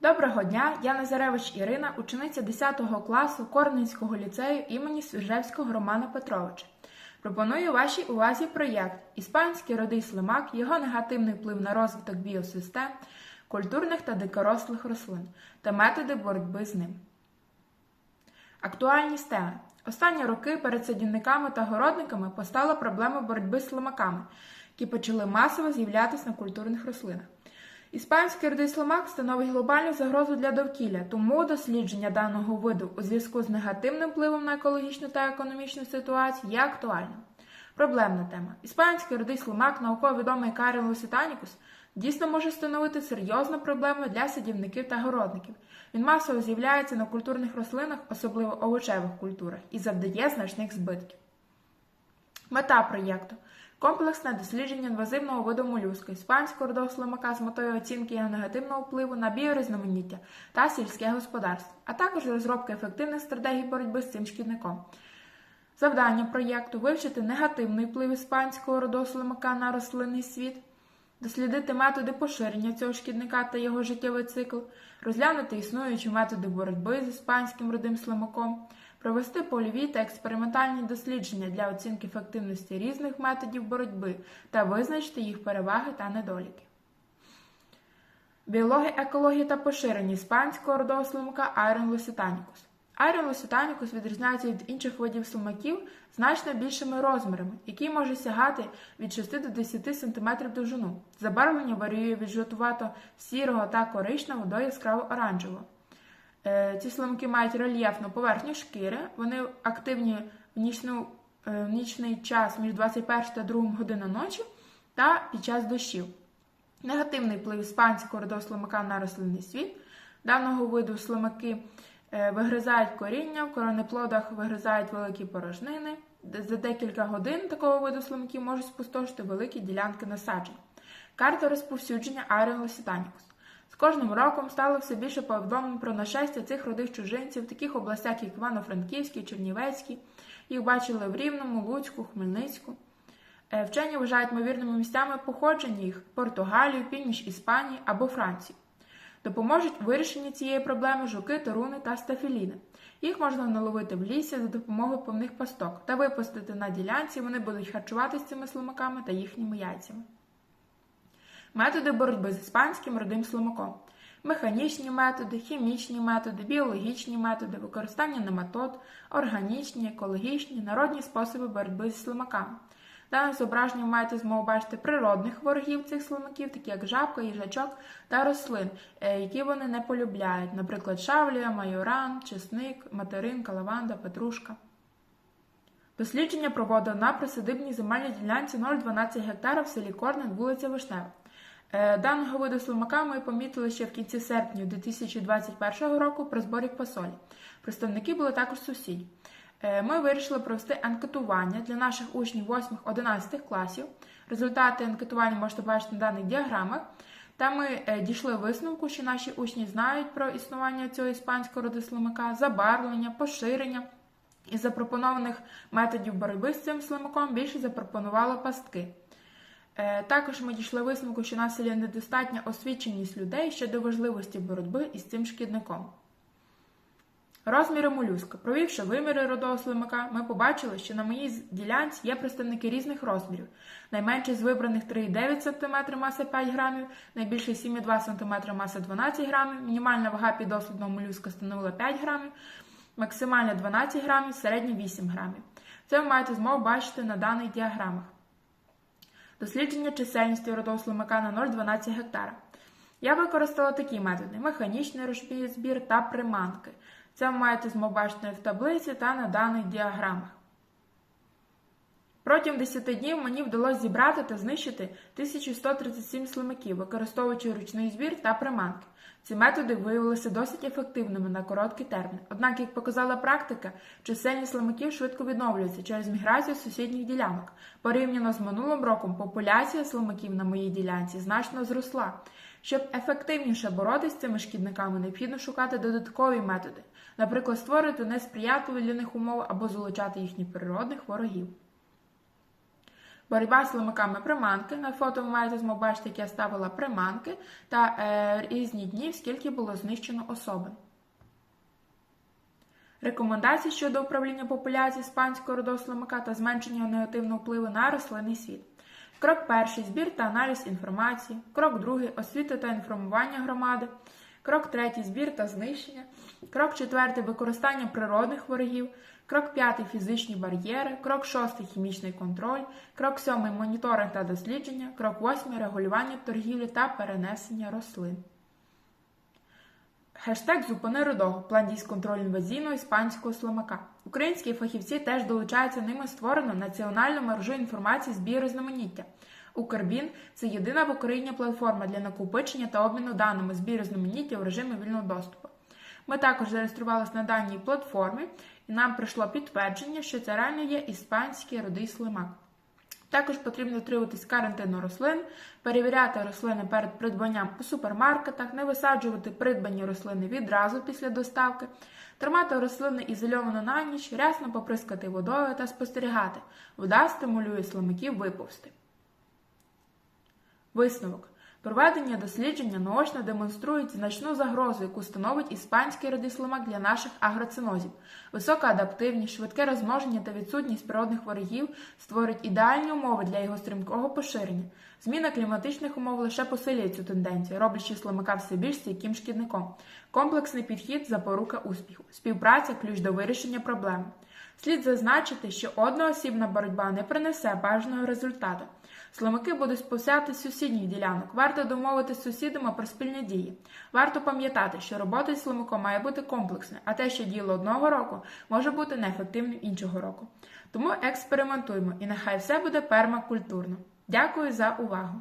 Доброго дня, я Назаревич Ірина, учениця 10 класу Корненського ліцею імені Свіжевського Романа Петровича. Пропоную вашій увазі проєкт Іспанський родий слимак, його негативний вплив на розвиток біосистем, культурних та дикорослих рослин та методи боротьби з ним. Актуальність теми. Останні роки перед садівниками та городниками постала проблема боротьби з слимаками, які почали масово з'являтися на культурних рослинах. Іспанський родий слимак становить глобальну загрозу для довкілля, тому дослідження даного виду у зв'язку з негативним впливом на екологічну та економічну ситуацію є актуальним. Проблемна тема. Іспанський родий слимак, науково відомий Каріл Луситанікус, дійсно може становити серйозну проблему для садівників та городників. Він масово з'являється на культурних рослинах, особливо овочевих культурах, і завдає значних збитків. Мета проєкту комплексне дослідження інвазивного виду молюска іспанського родового слимака з метою оцінки його негативного впливу на біорізноманіття та сільське господарство, а також розробка ефективних стратегій боротьби з цим шкідником. Завдання проєкту вивчити негативний вплив іспанського родового слимака на рослинний світ, дослідити методи поширення цього шкідника та його життєвий цикл, розглянути існуючі методи боротьби з іспанським родим слимаком, провести польові та експериментальні дослідження для оцінки ефективності різних методів боротьби та визначити їх переваги та недоліки. Біологія, екологія та поширення іспанського родового слимака Айрон лоситанікус. Айрон лоситанікус відрізняється від інших видів слимаків значно більшими розмірами, які може сягати від 6 до 10 см довжину. Забарвлення варіює від жовтувато сірого та коричневого до яскраво оранжевого. Е, Ці слимаки мають рельєфну поверхню шкіри, вони активні в, нічну, е, в нічний час між 21 та 2 годиною ночі та під час дощів. Негативний вплив іспанського родового слимака на рослинний світ. Даного виду слимаки е, вигризають коріння, в коронеплодах вигризають великі порожнини. За декілька годин такого виду слимаків можуть спустошити великі ділянки насаджень. Карта розповсюдження Аріон Лосітанікус. З кожним роком стало все більше повідомлень про нашестя цих родих чужинців в таких областях, як Івано-Франківський, Чернівецький. Їх бачили в Рівному, Луцьку, Хмельницьку. Е, Вчені вважають ймовірними місцями походження їх Португалію, північ Іспанії або Франції. Допоможуть вирішенні цієї проблеми жуки, торуни та стафіліни. Їх можна наловити в лісі за допомогою повних пасток та випустити на ділянці, вони будуть харчуватися цими слимаками та їхніми яйцями. Методи боротьби з іспанським родим слимаком. Механічні методи, хімічні методи, біологічні методи, використання нематод, органічні, екологічні, народні способи боротьби з слимаками. Дане зображення ви маєте змогу бачити природних ворогів цих слимаків, такі як жабка, їжачок та рослин, е, які вони не полюбляють, наприклад, шавлія, майоран, чесник, материнка, лаванда, петрушка. Дослідження проводили на присадибній земельній ділянці 0,12 гектара в селі Корнен, вулиця Вишнева. Е, Даного виду слимака ми помітили ще в кінці серпня 2021 року при зборі посолі. Представники були також сусідів. Е, Ми вирішили провести анкетування для наших учнів 8-11 класів. Результати анкетування можете бачити на даних діаграмах. Та ми е, дійшли висновку, що наші учні знають про існування цього іспанського роду слимака, забарвлення, поширення. Із запропонованих методів боротьби з цим слимаком більше запропонувало пастки. Е, Також ми дійшли висновку, що на селі недостатня освіченість людей щодо важливості боротьби із цим шкідником. Розміри молюска. Провівши виміри родового слимака, ми побачили, що на моїй ділянці є представники різних розмірів. Найменший з вибраних 3,9 см маса 5 грамів, найбільший 7,2 см маса 12 грамів, мінімальна вага підослідного молюска становила 5 грамів, максимальна 12 грамів, середня 8 грамів. Це ви маєте змогу бачити на даних діаграмах. Дослідження чисельності родового слимака на 0,12 гектара. Я використала такі методи: механічний розбір та приманки. Це ви маєте змобачити в таблиці та на даних діаграмах. Протягом 10 днів мені вдалося зібрати та знищити 1137 слимаків, використовуючи ручний збір та приманки. Ці методи виявилися досить ефективними на короткий термін. Однак, як показала практика, чисельність слимаків швидко відновлюється через міграцію сусідніх ділянок. Порівняно з минулим роком, популяція слимаків на моїй ділянці значно зросла. Щоб ефективніше боротися з цими шкідниками, необхідно шукати додаткові методи, наприклад, створити несприятливі для них умови або залучати їхніх природних ворогів. Боротьба з слимаками приманки. На фото ви маєте змогу бачити, як я ставила приманки та е, різні дні, скільки було знищено особин. Рекомендації щодо управління популяції іспанського родослимака та зменшення негативного впливу на рослинний світ. Крок перший збір та аналіз інформації. Крок другий освіта та інформування громади. Крок третій збір та знищення. Крок четвертий використання природних ворогів. Крок п'ятий фізичні бар'єри. Крок шостий хімічний контроль. Крок сьомий моніторинг та дослідження. Крок восьмий регулювання торгівлі та перенесення рослин. Хештег Зупини Рудого. План дій контролю інвазійного іспанського слимака. Українські фахівці теж долучаються ними створено національну мережу інформації з біорізноманіття. Укрбін це єдина в Україні платформа для накопичення та обміну даними з біорізноманіття в режимі вільного доступу. Ми також зареєструвалися на даній платформі, і нам прийшло підтвердження, що це реально є іспанський рудий слимак. Також потрібно дотримуватись карантину рослин, перевіряти рослини перед придбанням у супермаркетах, не висаджувати придбані рослини відразу після доставки, тримати рослини ізольовано на ніч, рясно поприскати водою та спостерігати. Вода стимулює слимаків виповзти. Висновок. Проведення дослідження наочно демонструють значну загрозу, яку становить іспанський родислимак для наших агроцинозів. Висока адаптивність, швидке розмноження та відсутність природних ворогів створюють ідеальні умови для його стрімкого поширення. Зміна кліматичних умов лише посилює цю тенденцію, роблячи слимака все більш стійким шкідником. Комплексний підхід запорука успіху. Співпраця ключ до вирішення проблеми. Слід зазначити, що одноосібна боротьба не принесе бажаного результату. Слимаки будуть сповсяти з сусідніх ділянок. Варто домовитися з сусідами про спільні дії. Варто пам'ятати, що робота з слимаком має бути комплексною, а те, що діло одного року, може бути неефективним іншого року. Тому експериментуємо і нехай все буде пермакультурно. Дякую за увагу!